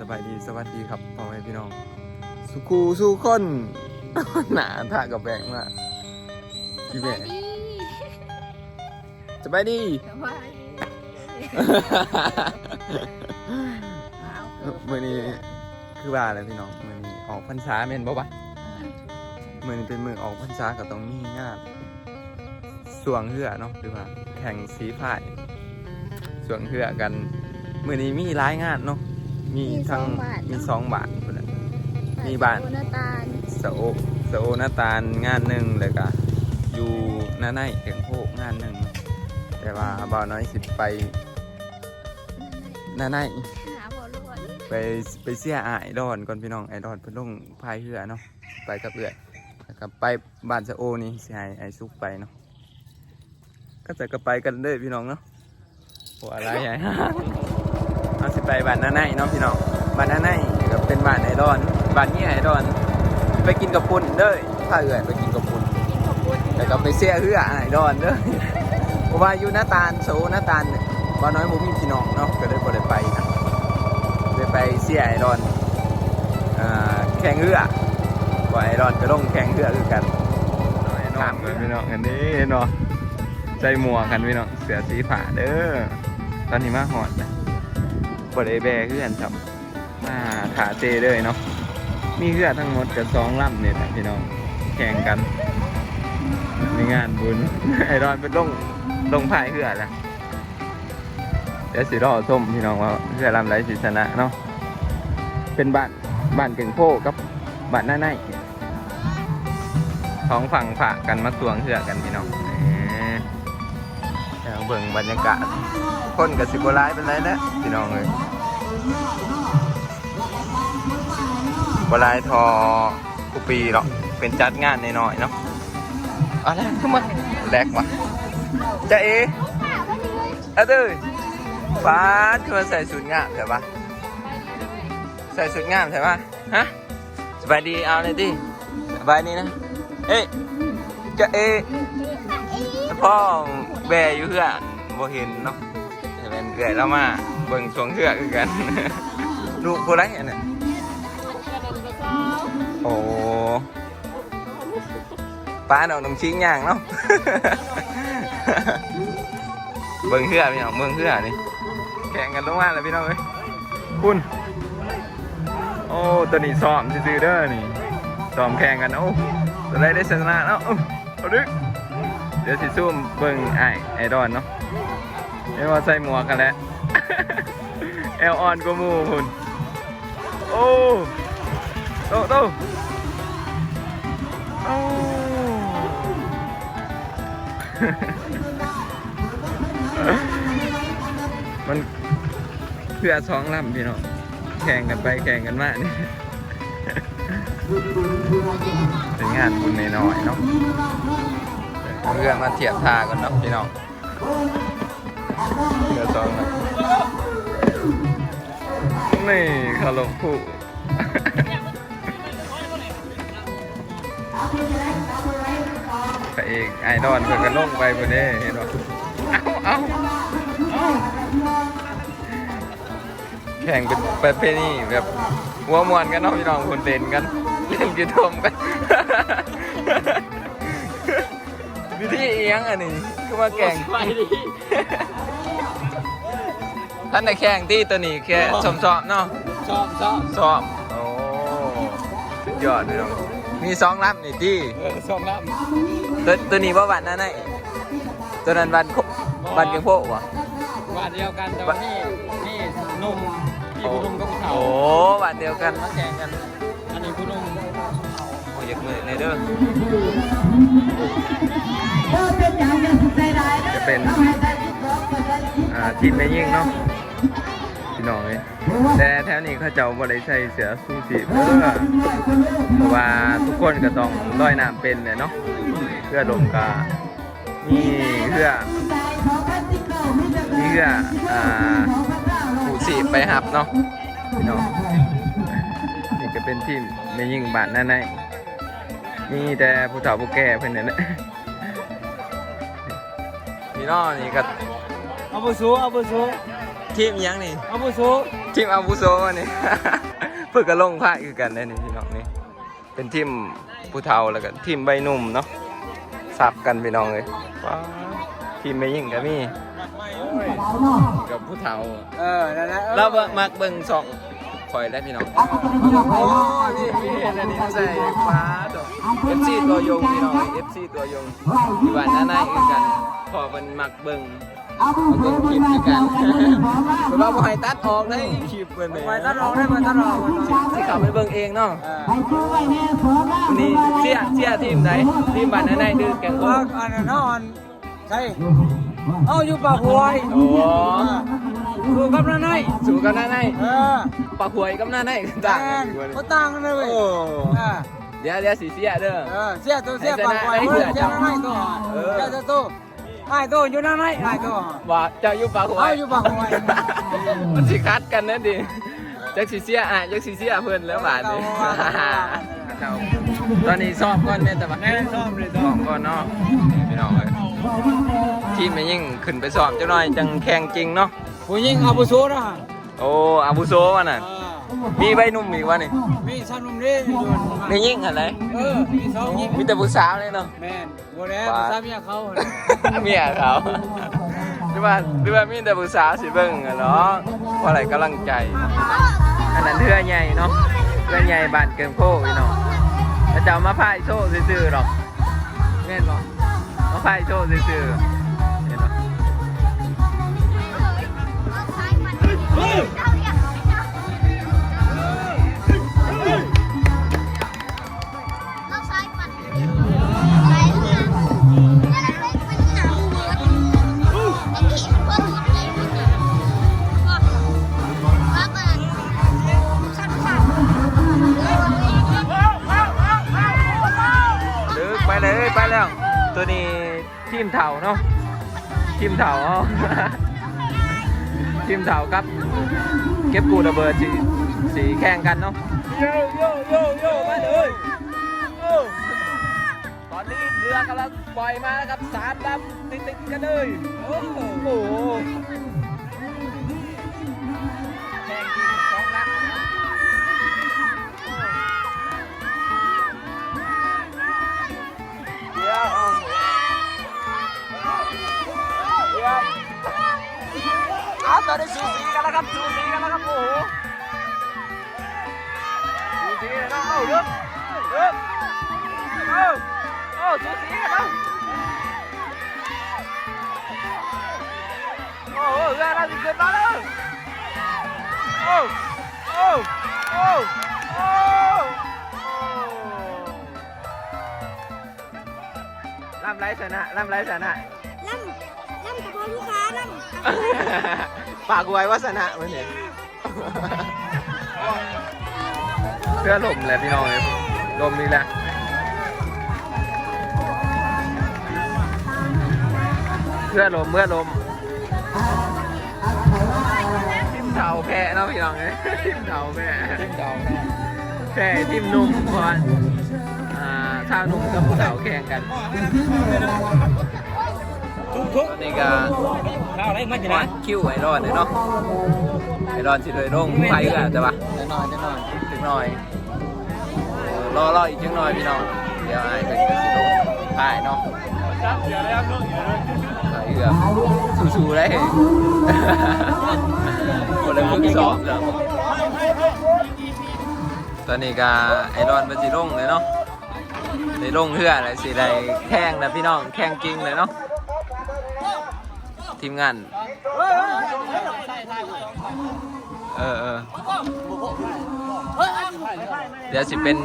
ายดีสบายดีสวัสดีครับพ่อแม่พี่น้อง สุกูสู้คนหนาท่ากับแบงมาพี่แม่สบายดีสบายดีเอามื่อนี้คือว่าอะไรพี่น้องมื่อนี้ออกพรรษาเม่นบ่ปะมื่อนี้เป็นมือออกพรรษาก็ต้องมีงานสวงเหือเนาะหรือว่าแข่งสีพายสวงเหือกันมื่อนี้มีหลายงานเนาะ มีทั้งมีสองบาทพุ่นน่ะ มีบ้านโนาตาลสะโอสะโอหน้าตาลงานหนึ่งเลยก็อยู่หน้าในเกียงโพกงานหนึ่ง แต่ว่าบ่าวน้อยสิไปหน้าใน หาบอลลูนไปไปเสียอายดอนก่อนพี่น้องไอดอนเพิ่นลงพายเรือเนาะไปกับเอื้อยแล้วก็ไปบ้านสะโอนี่สิให้ไอซุกไปเนาะก็จะก็ไปกันเด้อพี่น้องเนาะหัวอะไรใหญ่ เอาสิไปบ้านน้าในเนาะพี่น้องบ้านน้าในก็เป็นบ้านไอดอนบ้านนี้ไอดอน ไปกินกับปุ่นเด้อพาเอื้อยไปกินกับปุ่นแล้วก็ไปเสียเฮือไอดอนเด้อเพราะว่าอยู่หน้าตาลโซหน้าตาลบ้านน้อยบ่มีพี่น้องเนาะก็เลยบ่ได้ไปนะเลยไปเสียไอดอนแข่งเรือว่าไอดอนจะลงแข่งเรือคือกันถามกันพี่น้องอันนี้เนาะใจหมัวกกันพี่น้องเสือสีผ่าเด้อตอนนี้มาหอดนะ บ่ได้แบเพื่อนครับมาถาเจเลยเนาะมีเรือทั้งหมดกับสองลำเนี่ยนะพี่น้องแข่งกันในงานบุญไอรอนเป็นลงลงพายเหือแหละเดี๋ยวสิรอส้มพี่น้องว่าเหือลำไรสิชนะเนาะเป็นบ้านบ้านเก่งโพกับบ้านหน้าในท้องฝั่งฝากกันมาตวงเหือกันพี่น้อง เอาเบิ่งบรรยากาศคนกับสิบร้ายเป็นไรนะพี่น้องเลยบรายทอกุปีหรอกเป็นจัดงานน้อยๆเนาะอะไรขึ้นมาแรกวะจะเออะเด้ยฟ้าคือมาใส่สูทงามใช่ปะใส่สูทงามใช่ปะฮะสบายดีเอาเลยดิสบายดีนะ เอ๊ะจะเอพ่อ แบอยู่เพื่อบ่เห็นเนาะจะเป็นเกยแล้วมาเบิ่งสวงเถื่อคือกัน ลูกคนไรอันเนี่ยโอ้ป้าเนาะน้องชิ้งย่างเนาะ เบิ่งเหือพี่น้องเบิ่งเหือนี่แข่งกันลงมาแล้วพี่น้องเอ้ยคุณ โอ้ตัวนี้ซ้อมซื่อๆเด้อนี่ซ้อมแข่งกันโอ้ตัวไรได้ชนะเนาะเอาเอดึก ดี๋ยวสิซุ่มเบิ่งไอไอดอนเนาะไม่ว่าใส่หมวกกันแล้วเอลออนก็มูคุณโอ้โตโตโอ้มันเพื่อสองลำพี่น้องแข่งกันไปแข่งกันมานี่เป็นงานบุญน้อยๆเนาะ เอาเรือมาเทียบท่ากันเนาะพี่น้องเพื่อสองลำนี่ขลมผู้พระเอกไอดอลเพิ่นก็ลงไปบนนี้เห็นบ่เอาเอาเอาแข่งเป็นประเพณีแบบหัวมวนกันเนาะพี่น้องคนเล่นกัน เล่นกีทมกัน วิธีเอียงอันนี้คือมาแข่งไปดิท่านในแข่งที่ตัวนี้แค่สมสอบเนาะชอบชอบสอบโอ้สุดยอดพี่น้องมีสองลำนี่ที่เออชอบลตัวตัวนี้ว่าบัตรนั่นไงตัวนั้นบัตรบัตรเกียงโพวะว่าเดียวกันแต่ว่านี่นี่หนุ่มพี่ผู้หนุ่มก็ผู้เฒ่าโอ้บัตรเดียวกันมาแข่งกัน โอ้ยอยากเลยในเด้อจะเป็นอ่าทีมแม่ยิ่งเนาะพี่น้องเลยแต่แถวนี้เขาเจ้าบ่ได้ใส่เสือสู้สีเพื่อเพราะว่าทุกคนก็ต้องลอยน้ำเป็นเลยเนาะเพื่อลมกามีเพื่อมีเพื่ออ่าผู้สีไปหับเนาะพี่น้องนี่ก็เป็นทีมแม่ยิ่งบ้านนั่นไง มีแต่ผู้เฒ่าผู้แก่เพิ่นนั่นแหละพี่น้องนี่ก็เอาบุซูเอาบุซูกทีมอิหยังนี่อาบุโซทีมอาวุโสอันนี้เพื่อกระลงพายคือกันได้นี่พี่น้องนี่เป็นทีมผู้เฒ่าแล้วก็ทีมใบหนุ่มเนาะสับกันพี่น้องเลยว้าวทีมไม่ยิ่งก็มีกับผู้เฒ่าเออนั่นแหละเราบ่มักเบิ่งสองคอยได้พี่น้อง โอ้นี่นี่ อันนี้ใส่ฟ้าตัว FC ตัวยงพี่น้อง FC ตัวยงอยู่บ้านน้าในคือกันพอมันมักเบิ่งเอาเบิ่งคลิปคือกันเพราะว่าบ่ให้ตัดออกเลยคลิปเพิ่นเลยไปตัดออกได้มาตัดออกสิสิขับไปเบิ่งเองเนาะเออวันนี้เสียเสียทีมไหนทีมบ้านน้าในดื้อแกงว่าโอ้อันนั้นนอนใช่เอาอยู่ปากหวยโอ้ ดูกับนั่นไงสู่กันน้าในเออปากหวยกับน้าในต่างกันอยู่เขาต่างกันเลยเว้ยโอ้เออเดี๋ยวเดี๋ยวสิเสียเด้อ เออเสียตัวเสียปากหวยเสียนั่นไงตัวเสียตัวไอ้ตัวอยู่นั่นไงไอ้ตัว ว่าเจ้าอยู่ปากหวยเอาอยู่ปากหวย มันสิคัดกันนั่นดิจักสิเสียอะจักสิเสียเพิ่นแล้วบาดนี้ตอนนี้ซ้อมก่อนแม่แต่ว่าแม่ซ้อมเลยซ้อมก่อนเนาะพี่น้องเอ้ยทีมแม่ยิ่งขึ้นไปซ้อมจังหน่อยจังแข่งจริงเนาะ ผู้หญิงอาบุโซนะโอ้อาบุโซวะน่ะ มีใบหนุ่มอีกวะนี่มีสาวนุ่มนี่อยู่แม่ยิ่งอะไรเออมีสองหญิงมีแต่ผู้สาวเลยเนาะแม่นบัวแดงสามีเขาเมียเขาหรือว่าหรือว่ามีแต่ผู้สาวสิเบิ่งอะเนาะเพราะอะไรกำลังใจอันนั้นเทือใหญ่เนาะเทือใหญ่บานเกินโพพี่น้องแล้วจะเอามาพายโซ่ซื่อๆหรอกแม่นบ่มาพายโซ่ซื่อๆ ไปเลยไปแล้ว ตัวนี้ทีมเถาเนาะทีมเถาเอา ทีมเถาครับ เก็บกูระเบิดสีสีแข่งกันเนาะโยโยโยโยมาเลยโอ้ตอนนี้เรือกำลังปล่อยมาแล้วครับสามลำติดๆกันเลย โอ้โห โอ้โหเรือเราจะล้วโอ้โอ้โอ้ล่ำไรชนะล่ำไรชนะล่ำล่ำกับพอลูกค้าล่ำปากไว้ว่าชนะมันเนี่ยเพื่อลมแหละพี่น้องเลยลมนี่แหละ เพื่อลมเพื่อลม เทาแพ้เนาะพี่น้องเลยทิมเทาแพ้ทีมเก่าแพ้ทิมนุ่มก่อนอ่าถ้านุ่มกับผู้เฒ่าแข่งกันทุกทุกตอนนี้ก็ข้าวอะไรมันจะวันะดคิวไอรอนเลยเนาะไอรอนสิเลยลงไฟกันแต่ว่าจะนอนจะนอนถึงหน่อยเออรอรออีกจังหน่อยพี่น้องเดี๋ยวไอ้เป็นกสิลงถ่ายเนาะถ่ายเอือสู้ๆได้ คนละมึงสอบแล้วตอนนี้ก็ไอรอนเป็นสิลงเลยเนาะได้ลงเพื่ออะไรสิได้แข่งนะพี่น้องแข่งจริงเลยเนาะทีมงานเออเออเดี๋ยวสิเป็น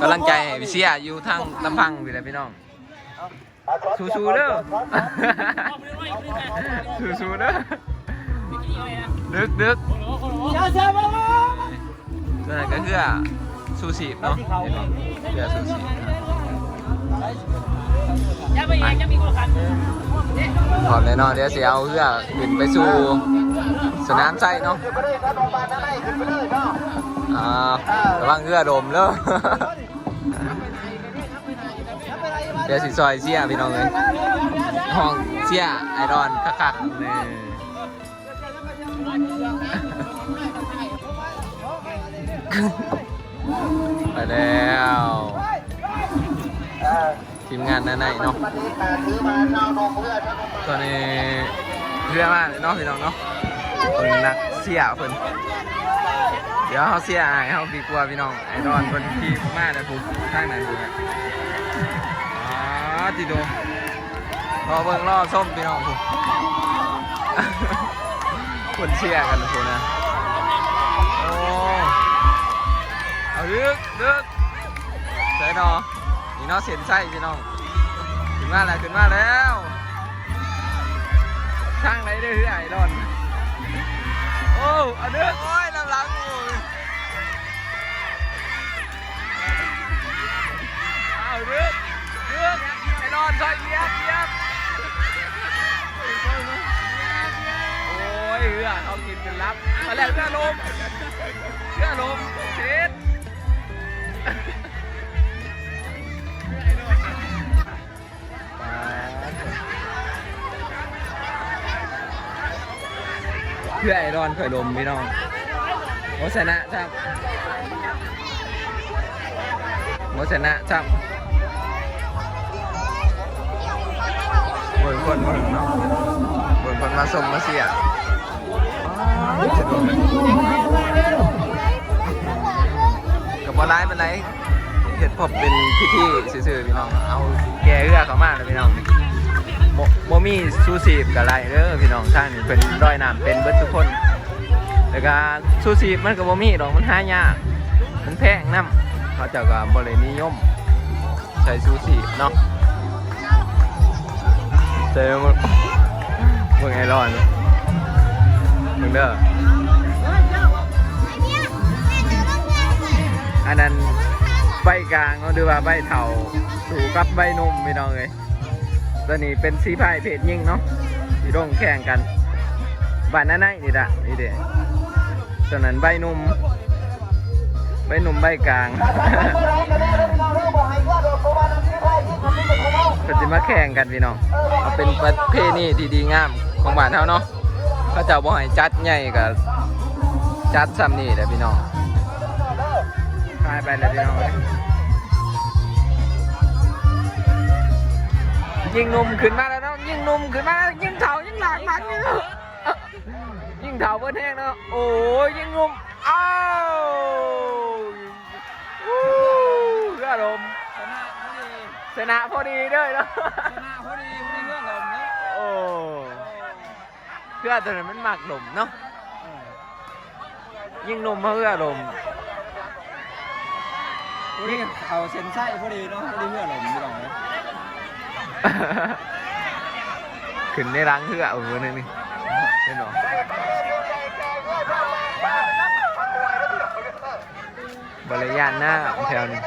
กำลังใจให้พี่เสียอยู่ทางลำพังพี่แหละพี่น้องชูๆเด้อชูๆเด้อ ดึกดึกเจ้าเจ้าบ้าตัวนั้นก็คือซูชิเนาะเรือซูชิอย่าไปเองจะมีคนขันพร้อมแน่นอนเดี๋ยวเสิเอาเรือขึ้นไปสู่สนามไส้เนาะอ่าระวังเรือโดมเด้อเดี๋ยวสิซอยเสียพี่น้องเลยห้องเสียไอรอนคักๆเลย ไปแล้ว ทีมงานในไหนเนาะ ตอนนี้เรื่องมาเลยเนาะพี่น้องเนาะคนนักเสียเพิ่นเดี๋ยวเขาเสียอายเขาดีกว่าพี่น้องไอ้ดอนคนที่มากเลยผมข้างไหนดูนะอ๋อติดูรอเบิ่งรอส้มพี่น้องผมคนเชียร์กันนะคุณนะ นี่เนอเสียนไส้พี่น้องขึ้นมาแล้วขึ้นมาแล้วช่างไหนได้อเฮ้ยไอ้ดอนโอ้เอาดึกโอ้ยลำลังโอ้ยเอาเดึกดึกไอ้ดอนซอยเยียบเยียบโอ้ยเรือเขากินเป็นรับมาแล้วเรือลมเรือลมเช็ด พื่อไอรอนข่อยลมพี่น้องโมชนะครับโมชนะครับโอ้ยคนคนเนาะบนคนมาส่งมาเสียกับบอลไลน์เป็นไรเห็ดพบเป็นพี่ๆซื่อๆพี่น้อง เอาแกเอื้อเขามากเลยพี่น้อง โมมี่ซูซีบกับไรเด้อพี่น้องท่านเป็นร้อยน้ำเป็นเบิดทุกคนแต่ก็ซูซีบมันกับโมมี่ดอกมันหายาก มันแพงน้ำเขาจะกับบรินิยม ใส่ซูซีบเนาะแต่มันมึงไอรอนมึงเด้ออันนั้นใบกลางก็ดูว่าใบเถาสูกับใบนุ่มพี่น้องเลย ตัวนี้เป็นสีพายเพจยิ่งเนาะที่ร่งแข่งกันบานนั่นไงนี่ละนี่เด้ตัวนั้นใบนุ่มใบนุ่มใบกลางเป็นสิมาแข่งกันพี่น้องเอาเป็นประเพณีที่ดีงามของบ้านเฮาเนาะเขาจ้าบ่ให้จัดใหญ่กับจัดซ้ำนี่แหละพี่น้องพายไปเลยพี่น้อง ยยิงหนุ่มขึ้นมาแล้วเนาะยิงหนุ่มขึ้นมาแล้วยิงเถายิงหลากหลังนี่เนาะยิงเถาเบิ้แห้งเนาะโอ้ยยิงหนุ่มอ้าวอู้เรือลมชนะพอดีชนะพอดีด้วยเนาะชนะพอดีพอดีเงื่อนลมเนาะโอ้เพื่อตัวนั้นมันหมักหลมเนาะยิ่งนมเพื่อลมพอดีเอาเส้นไส้พอดีเนาะพอดีเงื่อนลมพี่น้องเนาะ ขึ้นในรังเพื่อเอาเงินนี่เห็นหรอบริยานหน้าแถวนี้